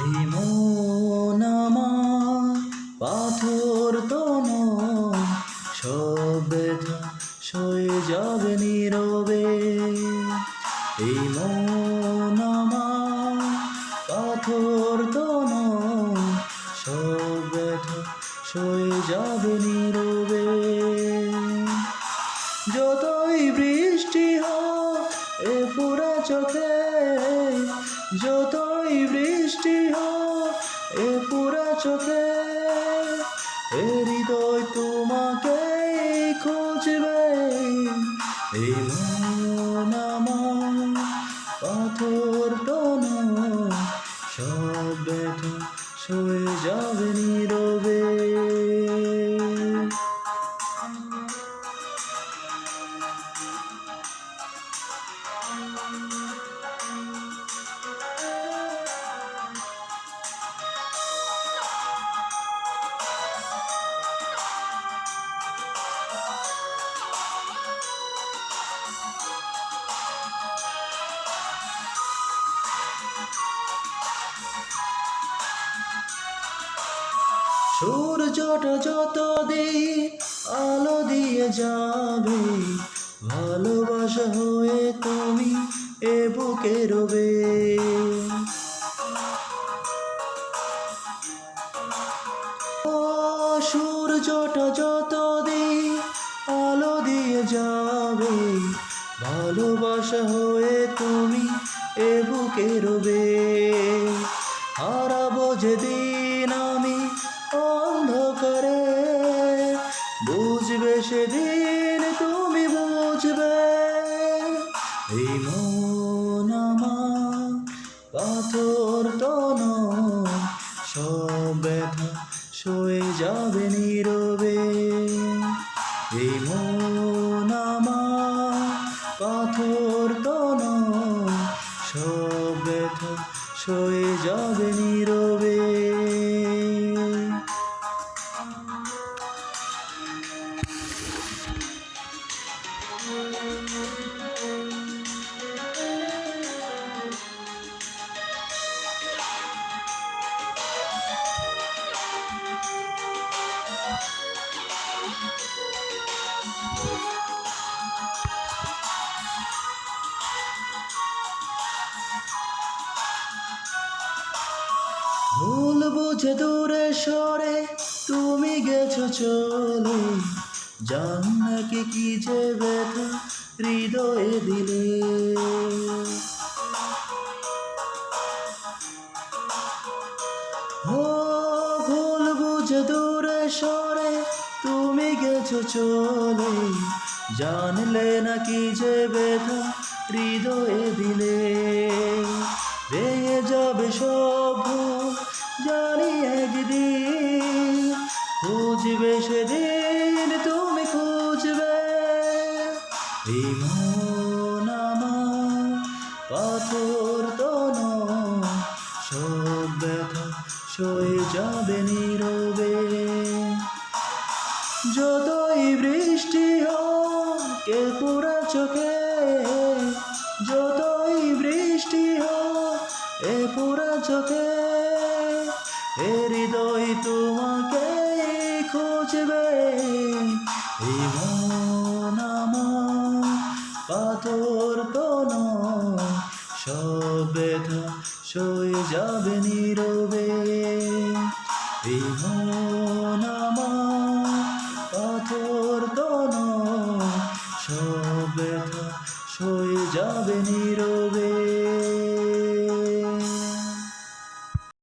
এই মন পাথর তন, সব ব্যথা সয়ে যাবে নীরবে। এই মন পাথর তন, সব ব্যথা সয়ে যাবে নীরবে। যতই বৃষ্টি হয় এ পুরা চোখে যতই বৃষ্টি হয় এ পুরা চোখে। এ হৃদয় তোমাকে খুঁজবে। এই সূর্যটা যত দিন আলো দিয়ে যাবে। ভালোবাসা হয়ে তুমি এ বুকে রবে। সূর্যটা যত দিন আলো দিয়ে যাবে। ভালোবাসা হয়ে তুমি এ বুকে রবে। হারাবো যেদিন বুঝবে সেদিন তুমি বুঝবে। এই মন আমার, পাথর তন, সব ব্যথা সয়ে যাবে নীরবে। এই মন বুঝে দূরে সরে তুমি গেছো চলে। জান নাকি কি যে ব্যথা হৃদয়ে দিলে। ও ভুল বুঝে দূরে সরে তুমি গেছো চলে। জানলে না কি যে ব্যথা হৃদয়ে দিলে। এই মন পাথর তন, সব ব্যথা সয়ে যাবে নীরবে। যতই বৃষ্টি হোক, কে পুরা চোখে, যতই বৃষ্টি হোক, এ পুরা চোখে, এ হৃদয় তোমাকে খুঁজবে। এই অর্পণ সবেদা সয়ে যাবে নীরবে। এই মন অথর্তন সবেদা সয়ে যাবে নীরবে।